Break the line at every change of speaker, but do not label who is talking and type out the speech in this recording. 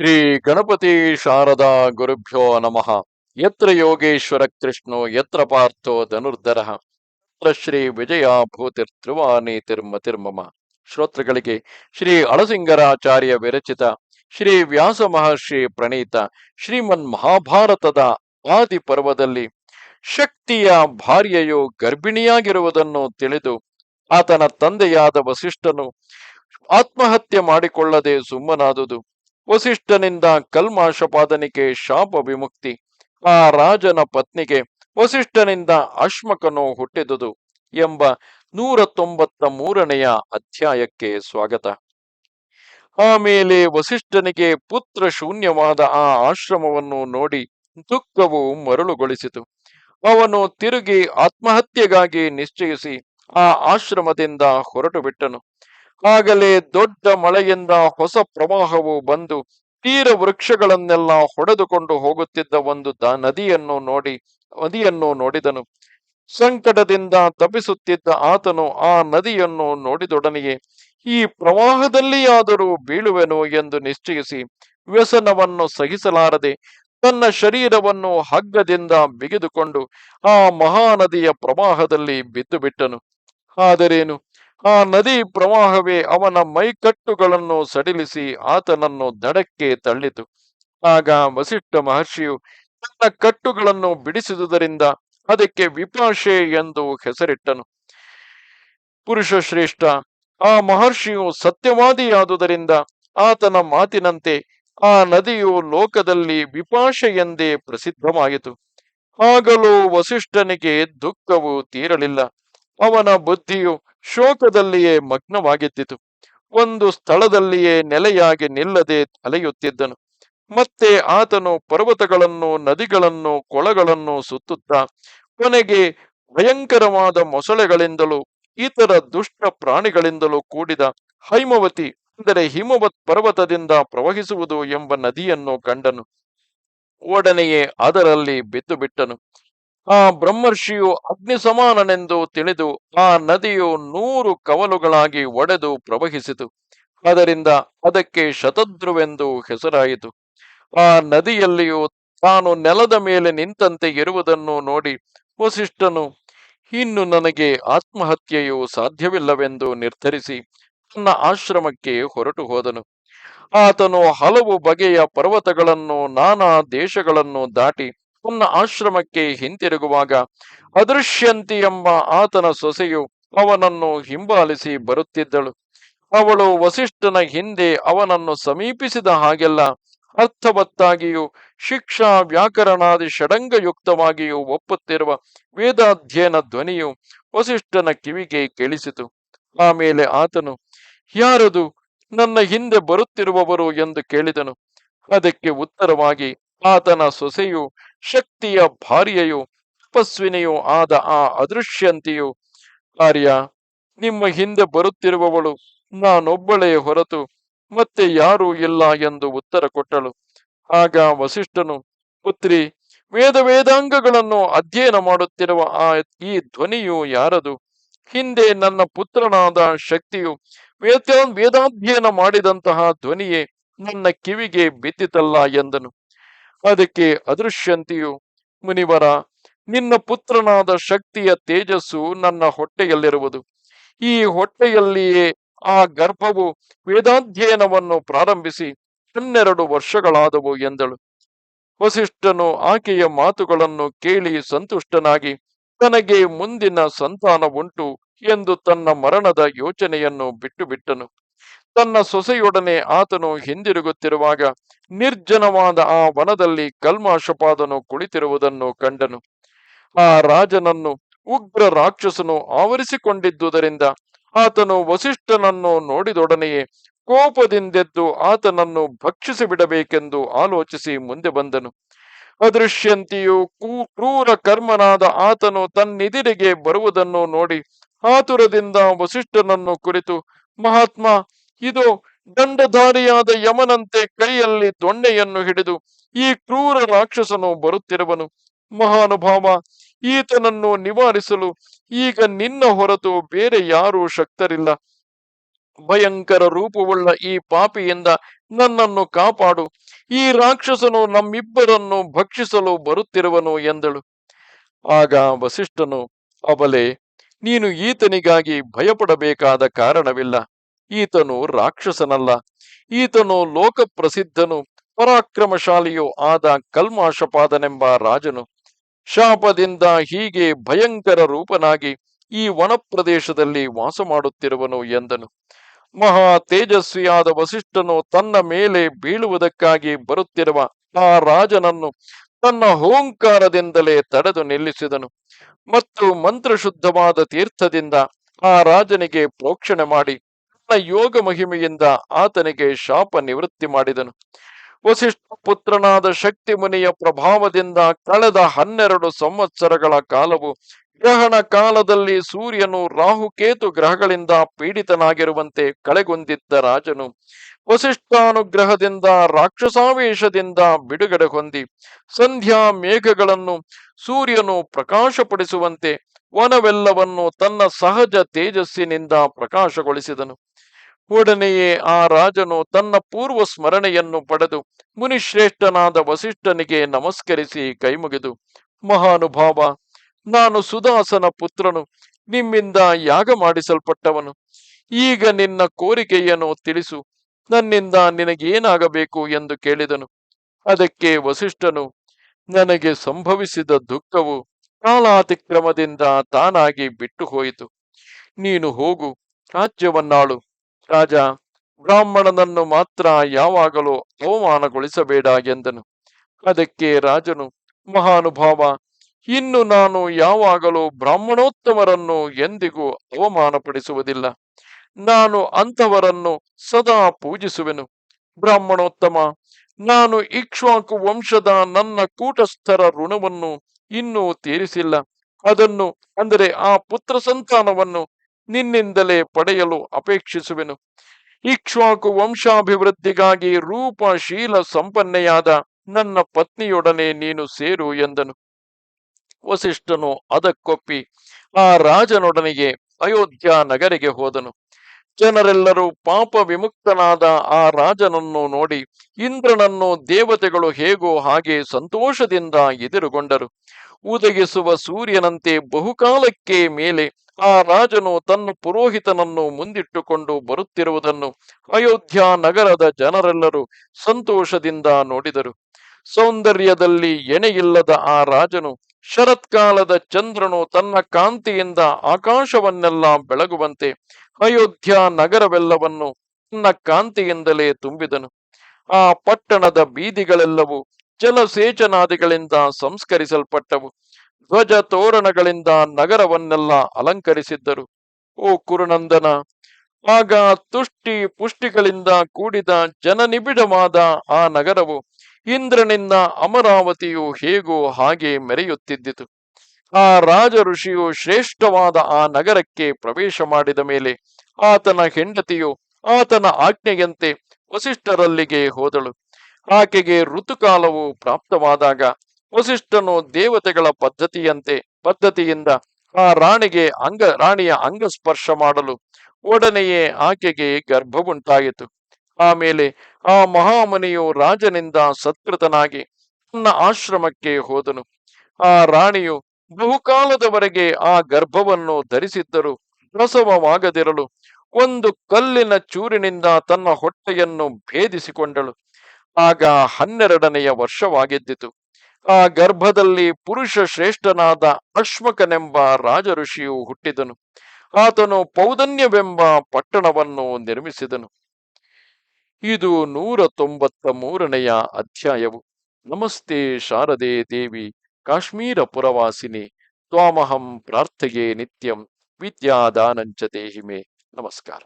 ಶ್ರೀ ಗಣಪತಿ ಶಾರದಾ ಗುರುಭ್ಯೋ ನಮಃ. ಯತ್ರ ಯೋಗೇಶ್ವರ ಕೃಷ್ಣೋ, ಯತ್ರ ಪಾರ್ಥೋ ಧನುರ್ಧರ. ಶ್ರೀ ವಿಜಯ ತಿರ್ಮಮ ಶ್ರೋತೃಗಳಿಗೆ ಶ್ರೀ ಅಳಸಿಂಗರಾಚಾರ್ಯ ವಿರಚಿತ, ಶ್ರೀ ವ್ಯಾಸ ಮಹರ್ಷಿ ಪ್ರಣೀತ, ಶ್ರೀಮನ್ ಮಹಾಭಾರತದ ಆದಿ ಪರ್ವದಲ್ಲಿ ಶಕ್ತಿಯ ಭಾರ್ಯೆಯು ಗರ್ಭಿಣಿಯಾಗಿರುವುದನ್ನು ತಿಳಿದು ಆತನ ತಂದೆಯಾದ ವಸಿಷ್ಠನು ಆತ್ಮಹತ್ಯೆ ಮಾಡಿಕೊಳ್ಳದೆ ಸುಮ್ಮನಾದುದು. ವಸಿಷ್ಠನಿಂದ ಕಲ್ಮಾಶಪಾದನಿಗೆ ಶಾಪ ವಿಮುಕ್ತಿ. ಆ ರಾಜನ ಪತ್ನಿಗೆ ವಸಿಷ್ಠನಿಂದ ಅಶ್ಮಕನು ಹುಟ್ಟಿದುದು ಎಂಬ ನೂರ ತೊಂಬತ್ತ ಮೂರನೆಯ ಅಧ್ಯಾಯಕ್ಕೆ ಸ್ವಾಗತ. ಆಮೇಲೆ ವಸಿಷ್ಠನಿಗೆ ಪುತ್ರ ಶೂನ್ಯವಾದ ಆ ಆಶ್ರಮವನ್ನು ನೋಡಿ ದುಃಖವು ಮರಳುಗೊಳಿಸಿತು. ಅವನು ತಿರುಗಿ ಆತ್ಮಹತ್ಯೆಗಾಗಿ ನಿಶ್ಚಯಿಸಿ ಆ ಆಶ್ರಮದಿಂದ ಹೊರಟು ಬಿಟ್ಟನು ಆಗಲೇ ದೊಡ್ಡ ಮಳೆಯಿಂದ ಹೊಸ ಪ್ರವಾಹವು ಬಂದು ತೀರ ವೃಕ್ಷಗಳನ್ನೆಲ್ಲ ಹೊಡೆದುಕೊಂಡು ಹೋಗುತ್ತಿದ್ದ ಒಂದು ದ ನದಿಯನ್ನು ನೋಡಿ, ನದಿಯನ್ನು ನೋಡಿದನು. ಸಂಕಟದಿಂದ ತಪಿಸುತ್ತಿದ್ದ ಆತನು ಆ ನದಿಯನ್ನು ನೋಡಿದೊಡನೆಯೇ, ಈ ಪ್ರವಾಹದಲ್ಲಿಯಾದರೂ ಬೀಳುವೆನು ಎಂದು ನಿಶ್ಚಯಿಸಿ ವ್ಯಸನವನ್ನು ಸಹಿಸಲಾರದೆ ತನ್ನ ಶರೀರವನ್ನು ಹಗ್ಗದಿಂದ ಬಿಗಿದುಕೊಂಡು ಆ ಮಹಾನದಿಯ ಪ್ರವಾಹದಲ್ಲಿ ಬಿದ್ದು ಬಿಟ್ಟನು ಆದರೇನು? ಆ ನದಿ ಪ್ರವಾಹವೇ ಅವನ ಮೈಕಟ್ಟುಗಳನ್ನು ಸಡಿಲಿಸಿ ಆತನನ್ನು ದಡಕ್ಕೆ ತಳ್ಳಿತು. ಆಗ ವಸಿಷ್ಠ ಮಹರ್ಷಿಯು ತನ್ನ ಕಟ್ಟುಗಳನ್ನು ಬಿಡಿಸಿದುದರಿಂದ ಅದಕ್ಕೆ ವಿಪಾಶೆ ಎಂದು ಹೆಸರಿಟ್ಟನು. ಪುರುಷ ಶ್ರೇಷ್ಠ, ಆ ಮಹರ್ಷಿಯು ಸತ್ಯವಾದಿಯಾದುದರಿಂದ ಆತನ ಮಾತಿನಂತೆ ಆ ನದಿಯು ಲೋಕದಲ್ಲಿ ವಿಪಾಶೆ ಎಂದೇ ಪ್ರಸಿದ್ಧವಾಯಿತು. ಆಗಲೂ ವಸಿಷ್ಠನಿಗೆ ದುಃಖವು ತೀರಲಿಲ್ಲ. ಅವನ ಬುದ್ಧಿಯು ಶೋಕದಲ್ಲಿಯೇ ಮಗ್ನವಾಗಿದ್ದಿತು. ಒಂದು ಸ್ಥಳದಲ್ಲಿಯೇ ನೆಲೆಯಾಗಿ ನಿಲ್ಲದೆ ಅಲೆಯುತ್ತಿದ್ದನು ಮತ್ತೆ ಆತನು ಪರ್ವತಗಳನ್ನು, ನದಿಗಳನ್ನು, ಕೊಳಗಳನ್ನು ಸುತ್ತುತ್ತಾ ಕೊನೆಗೆ ಭಯಂಕರವಾದ ಮೊಸಳೆಗಳಿಂದಲೂ ಇತರ ದುಷ್ಟ ಪ್ರಾಣಿಗಳಿಂದಲೂ ಕೂಡಿದ ಹೈಮವತಿ, ಅಂದರೆ ಹಿಮವತ್ ಪರ್ವತದಿಂದ ಪ್ರವಹಿಸುವುದು ಎಂಬ ನದಿಯನ್ನು ಕಂಡನು. ಒಡನೆಯೇ ಅದರಲ್ಲಿ ಬಿದ್ದು ಬಿಟ್ಟನು ಆ ಬ್ರಹ್ಮರ್ಷಿಯು ಅಗ್ನಿ ಸಮಾನನೆಂದು ತಿಳಿದು ಆ ನದಿಯು ನೂರು ಕವಲುಗಳಾಗಿ ಒಡೆದು ಪ್ರವಹಿಸಿತು. ಅದರಿಂದ ಅದಕ್ಕೆ ಶತದ್ರುವೆಂದು ಹೆಸರಾಯಿತು. ಆ ನದಿಯಲ್ಲಿಯೂ ತಾನು ನೆಲದ ಮೇಲೆ ನಿಂತಂತೆ ಇರುವುದನ್ನು ನೋಡಿ ವಸಿಷ್ಠನು, ಇನ್ನು ನನಗೆ ಆತ್ಮಹತ್ಯೆಯು ಸಾಧ್ಯವಿಲ್ಲವೆಂದು ನಿರ್ಧರಿಸಿ ತನ್ನ ಆಶ್ರಮಕ್ಕೆ ಹೊರಟು ಹೋದನು. ಆತನು ಹಲವು ಬಗೆಯ ಪರ್ವತಗಳನ್ನು, ನಾನಾ ದೇಶಗಳನ್ನು ದಾಟಿ ತನ್ನ ಆಶ್ರಮಕ್ಕೆ ಹಿಂತಿರುಗುವಾಗ, ಅದೃಶ್ಯಂತಿ ಎಂಬ ಆತನ ಸೊಸೆಯು ಅವನನ್ನು ಹಿಂಬಾಲಿಸಿ ಬರುತ್ತಿದ್ದಳು. ಅವಳು ವಸಿಷ್ಠನ ಹಿಂದೆ ಅವನನ್ನು ಸಮೀಪಿಸಿದ ಹಾಗೆಲ್ಲ ಅರ್ಥವತ್ತಾಗಿಯೂ, ಶಿಕ್ಷಾ ವ್ಯಾಕರಣಾದಿ ಷಡಂಗಯುಕ್ತವಾಗಿಯೂ ಒಪ್ಪುತ್ತಿರುವ ವೇದಾಧ್ಯಯನ ಧ್ವನಿಯು ವಸಿಷ್ಠನ ಕಿವಿಗೆ ಕೇಳಿಸಿತು. ಆಮೇಲೆ ಆತನು, ಯಾರದು? ನನ್ನ ಹಿಂದೆ ಬರುತ್ತಿರುವವರು? ಎಂದು ಕೇಳಿದನು. ಅದಕ್ಕೆ ಉತ್ತರವಾಗಿ, ಆತನ ಸೊಸೆಯು ಶಕ್ತಿಯ ಭಾರ್ಯೆಯು ತಪಸ್ವಿನಿಯೂ ಆದ ಆ ಅದೃಶ್ಯಂತಿಯು, ಕಾರ್ಯ, ನಿಮ್ಮ ಹಿಂದೆ ಬರುತ್ತಿರುವವಳು, ನಾನೊಬ್ಬಳೇ ಹೊರತು ಮತ್ತೆ ಯಾರೂ ಇಲ್ಲ ಎಂದು ಉತ್ತರ ಕೊಟ್ಟಳು. ಆಗ ವಸಿಷ್ಠನು, ಪುತ್ರಿ ವೇದ ವೇದಾಂಗಗಳನ್ನು ಅಧ್ಯಯನ ಮಾಡುತ್ತಿರುವ ಆ ಈ ಧ್ವನಿಯು ಯಾರದು? ಹಿಂದೆ ನನ್ನ ಪುತ್ರನಾದ ಶಕ್ತಿಯು ವೇದ ವೇದಾಧ್ಯಯನ ಮಾಡಿದಂತಹ ಧ್ವನಿಯೇ ನನ್ನ ಕಿವಿಗೆ ಬಿದ್ದಿತಲ್ಲ ಎಂದನು. ಅದಕ್ಕೆ ಅದೃಶ್ಯಂತಿಯು, ಮುನಿವರ, ನಿನ್ನ ಪುತ್ರನಾದ ಶಕ್ತಿಯ ತೇಜಸ್ಸು ನನ್ನ ಹೊಟ್ಟೆಯಲ್ಲಿರುವುದು. ಈ ಹೊಟ್ಟೆಯಲ್ಲಿಯೇ ಆ ಗರ್ಭವು ವೇದಾಧ್ಯಯನವನ್ನು ಪ್ರಾರಂಭಿಸಿ ಹನ್ನೆರಡು ವರ್ಷಗಳಾದವು ಎಂದಳು. ವಸಿಷ್ಠನು ಆಕೆಯ ಮಾತುಗಳನ್ನು ಕೇಳಿ ಸಂತುಷ್ಟನಾಗಿ, ತನಗೆ ಮುಂದಿನ ಸಂತಾನ ಉಂಟು ಎಂದು ತನ್ನ ಮರಣದ ಯೋಚನೆಯನ್ನು ಬಿಟ್ಟು ಬಿಟ್ಟನು ತನ್ನ ಸೊಸೆಯೊಡನೆ ಆತನು ಹಿಂದಿರುಗುತ್ತಿರುವಾಗ ನಿರ್ಜನವಾದ ಆ ವನದಲ್ಲಿ ಕಲ್ಮಾಶಪಾದನು ಕುಳಿತಿರುವುದನ್ನು ಕಂಡನು. ಆ ರಾಜನನ್ನು, ಉಗ್ರ ರಾಕ್ಷಸನು ಆವರಿಸಿಕೊಂಡಿದ್ದುದರಿಂದ ಆತನು ವಸಿಷ್ಠನನ್ನು ನೋಡಿದೊಡನೆಯೇ ಕೋಪದಿಂದೆದ್ದು ಆತನನ್ನು ಭಕ್ಷಿಸಿ ಬಿಡಬೇಕೆಂದು ಆಲೋಚಿಸಿ ಮುಂದೆ ಬಂದನು. ಅದೃಶ್ಯಂತಿಯು ಕ್ರೂರ ಕರ್ಮನಾದ ಆತನು ತನ್ನೆದಿರಿಗೆ ಬರುವುದನ್ನು ನೋಡಿ ಆತುರದಿಂದ ವಸಿಷ್ಠನನ್ನು ಕುರಿತು ಮಹಾತ್ಮ, ಇದು ದಂಡಧಾರಿಯಾದ ಯಮನಂತೆ ಕೈಯಲ್ಲಿ ದೊಣ್ಣೆಯನ್ನು ಹಿಡಿದು ಈ ಕ್ರೂರ ರಾಕ್ಷಸನು ಬರುತ್ತಿರುವನು. ಮಹಾನುಭಾವ, ಈತನನ್ನು ನಿವಾರಿಸಲು ಈಗ ನಿನ್ನ ಹೊರತು ಬೇರೆ ಯಾರೂ ಶಕ್ತರಿಲ್ಲ. ಭಯಂಕರ ರೂಪವುಳ್ಳ ಈ ಪಾಪಿಯಿಂದ ನನ್ನನ್ನು ಕಾಪಾಡು. ಈ ರಾಕ್ಷಸನು ನಮ್ಮಿಬ್ಬರನ್ನು ಭಕ್ಷಿಸಲು ಬರುತ್ತಿರುವನು ಎಂದಳು. ಆಗ ವಸಿಷ್ಠನು, ಅಬಲೆ ನೀನು ಈತನಿಗಾಗಿ ಭಯಪಡಬೇಕಾದ ಕಾರಣವಿಲ್ಲ. ಈತನು ರಾಕ್ಷಸನಲ್ಲ. ಈತನು ಲೋಕಪ್ರಸಿದ್ಧನು, ಪರಾಕ್ರಮಶಾಲಿಯೂ ಆದ ಕಲ್ಮಾಶಪಾದನೆಂಬ ರಾಜನು. ಶಾಪದಿಂದ ಹೀಗೆ ಭಯಂಕರ ರೂಪನಾಗಿ ಈ ವನಪ್ರದೇಶದಲ್ಲಿ ವಾಸ ಮಾಡುತ್ತಿರುವನು ಎಂದನು. ಮಹಾ ತೇಜಸ್ವಿಯಾದ ವಸಿಷ್ಠನು ತನ್ನ ಮೇಲೆ ಬೀಳುವುದಕ್ಕಾಗಿ ಬರುತ್ತಿರುವ ಆ ರಾಜನನ್ನು ತನ್ನ ಹೋಂಕಾರದಿಂದಲೇ ತಡೆದು ನಿಲ್ಲಿಸಿದನು. ಮತ್ತು ಮಂತ್ರಶುದ್ಧವಾದ ತೀರ್ಥದಿಂದ ಆ ರಾಜನಿಗೆ ಪ್ರೋಕ್ಷಣೆ ಮಾಡಿ, ತನ್ನ ಯೋಗ ಮಹಿಮೆಯಿಂದ ಆತನಿಗೆ ಶಾಪ ನಿವೃತ್ತಿ ಮಾಡಿದನು. ವಸಿಷ್ಠ ಪುತ್ರನಾದ ಶಕ್ತಿ ಮುನಿಯ ಪ್ರಭಾವದಿಂದ ಕಳೆದ ಹನ್ನೆರಡು ಸಂವತ್ಸರಗಳ ಕಾಲವು ಗ್ರಹಣ ಕಾಲದಲ್ಲಿ ಸೂರ್ಯನು ರಾಹುಕೇತು ಗ್ರಹಗಳಿಂದ ಪೀಡಿತನಾಗಿರುವಂತೆ ಕಳೆಗೊಂದಿದ್ದ ರಾಜನು ವಸಿಷ್ಠಾನುಗ್ರಹದಿಂದ, ರಾಕ್ಷಸಾವೇಶದಿಂದ ಬಿಡುಗಡೆ ಹೊಂದಿ ಸಂಧ್ಯಾ ಮೇಘಗಳನ್ನು ಸೂರ್ಯನು ಪ್ರಕಾಶಪಡಿಸುವಂತೆ ವನವೆಲ್ಲವನ್ನು ತನ್ನ ಸಹಜ ತೇಜಸ್ಸಿನಿಂದ ಪ್ರಕಾಶಗೊಳಿಸಿದನು. ಒಡನೆಯೇ ಆ ರಾಜನು ತನ್ನ ಪೂರ್ವ ಸ್ಮರಣೆಯನ್ನು ಪಡೆದು ಮುನಿಶ್ರೇಷ್ಠನಾದ ವಸಿಷ್ಠನಿಗೆ ನಮಸ್ಕರಿಸಿ ಕೈಮುಗಿದು, ಮಹಾನುಭಾವ, ನಾನು ಸುದಾಸನ ಪುತ್ರನು, ನಿಮ್ಮಿಂದ ಯಾಗ ಮಾಡಿಸಲ್ಪಟ್ಟವನು. ಈಗ ನಿನ್ನ ಕೋರಿಕೆಯನ್ನು ತಿಳಿಸು, ನನ್ನಿಂದ ನಿನಗೇನಾಗಬೇಕು ಎಂದು ಕೇಳಿದನು. ಅದಕ್ಕೆ ವಸಿಷ್ಠನು, ನನಗೆ ಸಂಭವಿಸಿದ ದುಃಖವು ಕಾಲಾತಿಕ್ರಮದಿಂದ ತಾನಾಗಿ ಬಿಟ್ಟು ಹೋಯಿತು ನೀನು ಹೋಗು, ರಾಜ್ಯವನ್ನಾಳು. ರಾಜ, ಬ್ರಾಹ್ಮಣನನ್ನು ಮಾತ್ರ ಯಾವಾಗಲೂ ಅವಮಾನಗೊಳಿಸಬೇಡ ಎಂದನು. ಅದಕ್ಕೆ ರಾಜನು, ಮಹಾನುಭಾವ, ಇನ್ನು ನಾನು ಯಾವಾಗಲೂ ಬ್ರಾಹ್ಮಣೋತ್ತಮರನ್ನು ಎಂದಿಗೂ ಅವಮಾನಪಡಿಸುವುದಿಲ್ಲ. ನಾನು ಅಂಥವರನ್ನು ಸದಾ ಪೂಜಿಸುವೆನು. ಬ್ರಾಹ್ಮಣೋತ್ತಮ, ನಾನು ಇಕ್ಷ್ವಾಕು ವಂಶದ ನನ್ನ ಕೂಟಸ್ಥರ ಋಣವನ್ನು ಇನ್ನೂ ತೀರಿಸಿಲ್ಲ. ಅದನ್ನು, ಅಂದರೆ ಆ ಪುತ್ರ ಸಂತಾನವನ್ನು ನಿನ್ನಿಂದಲೇ ಪಡೆಯಲು ಅಪೇಕ್ಷಿಸುವೆನು. ಇಕ್ಷ್ವಾಕು ವಂಶಾಭಿವೃದ್ಧಿಗಾಗಿ ರೂಪ ಶೀಲ ಸಂಪನ್ನೆಯಾದ ನನ್ನ ಪತ್ನಿಯೊಡನೆ ನೀನು ಸೇರು ಎಂದನು. ವಸಿಷ್ಠನು ಅದಕ್ಕೊಪ್ಪಿ ಆ ರಾಜನೊಡನೆಗೆ ಅಯೋಧ್ಯ ನಗರಿಗೆ ಹೋದನು. ಜನರೆಲ್ಲರೂ ಪಾಪ ವಿಮುಕ್ತನಾದ ಆ ರಾಜನನ್ನು ನೋಡಿ ಇಂದ್ರನನ್ನು ದೇವತೆಗಳು ಹೇಗೋ ಹಾಗೆ ಸಂತೋಷದಿಂದ ಎದುರುಗೊಂಡರು. ಉದಗಿಸುವ ಸೂರ್ಯನಂತೆ ಬಹುಕಾಲಕ್ಕೆ ಮೇಲೆ ಆ ರಾಜನು ತನ್ನ ಪುರೋಹಿತನನ್ನು ಮುಂದಿಟ್ಟುಕೊಂಡು ಬರುತ್ತಿರುವುದನ್ನು ಅಯೋಧ್ಯ ನಗರದ ಜನರೆಲ್ಲರೂ ಸಂತೋಷದಿಂದ ನೋಡಿದರು. ಸೌಂದರ್ಯದಲ್ಲಿ ಎಣೆಯಿಲ್ಲದ ಆ ರಾಜನು ಶರತ್ಕಾಲದ ಚಂದ್ರನು ತನ್ನ ಕಾಂತಿಯಿಂದ ಆಕಾಶವನ್ನೆಲ್ಲ ಬೆಳಗುವಂತೆ ಅಯೋಧ್ಯ ನಗರವೆಲ್ಲವನ್ನು ತನ್ನ ಕಾಂತಿಯಿಂದಲೇ ತುಂಬಿದನು. ಆ ಪಟ್ಟಣದ ಬೀದಿಗಳೆಲ್ಲವೂ ಜಲಸೇಚನಾದಿಗಳಿಂದ ಸಂಸ್ಕರಿಸಲ್ಪಟ್ಟವು. ಧ್ವಜ ತೋರಣಗಳಿಂದ ನಗರವನ್ನೆಲ್ಲ ಅಲಂಕರಿಸಿದ್ದರು. ಓ ಕುರುನಂದನ ಆಗ ತುಷ್ಟಿ ಪುಷ್ಟಿಗಳಿಂದ ಕೂಡಿದ ಜನನಿಬಿಡವಾದ ಆ ನಗರವು ಇಂದ್ರನಿಂದ ಅಮರಾವತಿಯು ಹೇಗೋ ಹಾಗೆ ಮೆರೆಯುತ್ತಿದ್ದಿತು. ಆ ರಾಜ ಋಷಿಯು ಶ್ರೇಷ್ಠವಾದ ಆ ನಗರಕ್ಕೆ ಪ್ರವೇಶ ಮಾಡಿದ ಮೇಲೆ ಆತನ ಹೆಂಡತಿಯು ಆತನ ಆಜ್ಞೆಯಂತೆ ವಸಿಷ್ಠರಲ್ಲಿಗೆ ಹೋದಳು. ಆಕೆಗೆ ಋತುಕಾಲವು ಪ್ರಾಪ್ತವಾದಾಗ ವಸಿಷ್ಠನು ದೇವತೆಗಳ ಪದ್ಧತಿಯಂತೆ, ಪದ್ಧತಿಯಿಂದ ಆ ರಾಣಿಗೆ ಅಂಗ, ರಾಣಿಯ ಅಂಗಸ್ಪರ್ಶ ಮಾಡಲು ಒಡನೆಯೇ ಆಕೆಗೆ ಗರ್ಭವುಂಟಾಯಿತು ಆಮೇಲೆ ಆ ಮಹಾಮುನಿಯು ರಾಜನಿಂದ ಸತ್ಕೃತನಾಗಿ ತನ್ನ ಆಶ್ರಮಕ್ಕೆ ಹೋದನು. ಆ ರಾಣಿಯು ಬಹುಕಾಲದವರೆಗೆ ಆ ಗರ್ಭವನ್ನು ಧರಿಸಿದ್ದರು ಪ್ರಸವವಾಗದಿರಲು ಒಂದು ಕಲ್ಲಿನ ಚೂರಿನಿಂದ ತನ್ನ ಹೊಟ್ಟೆಯನ್ನು ಭೇದಿಸಿಕೊಂಡಳು. ಆಗ ಹನ್ನೆರಡನೆಯ ವರ್ಷವಾಗಿದ್ದಿತು. ಆ ಗರ್ಭದಲ್ಲಿ ಪುರುಷ ಶ್ರೇಷ್ಠನಾದ ಅಶ್ವಕನೆಂಬ ರಾಜಋಷಿಯು ಹುಟ್ಟಿದನು. ಆತನು ಪೌದನ್ಯವೆಂಬ ಪಟ್ಟಣವನ್ನು ನಿರ್ಮಿಸಿದನು. ಇದು ನೂರ ತೊಂಬತ್ತ ಮೂರನೆಯ ಅಧ್ಯಾಯವು. ನಮಸ್ತೆ ಶಾರದೆ ದೇವಿ, ಕಾಶ್ಮೀರ ಪುರವಾಸಿನಿ, ತ್ವಾಮಹಂ ಪ್ರಾರ್ಥೆಯೇ ನಿತ್ಯಂ, ವಿದ್ಯಾದಾನಂಚ ದೇಹಿಮೆ. ನಮಸ್ಕಾರ.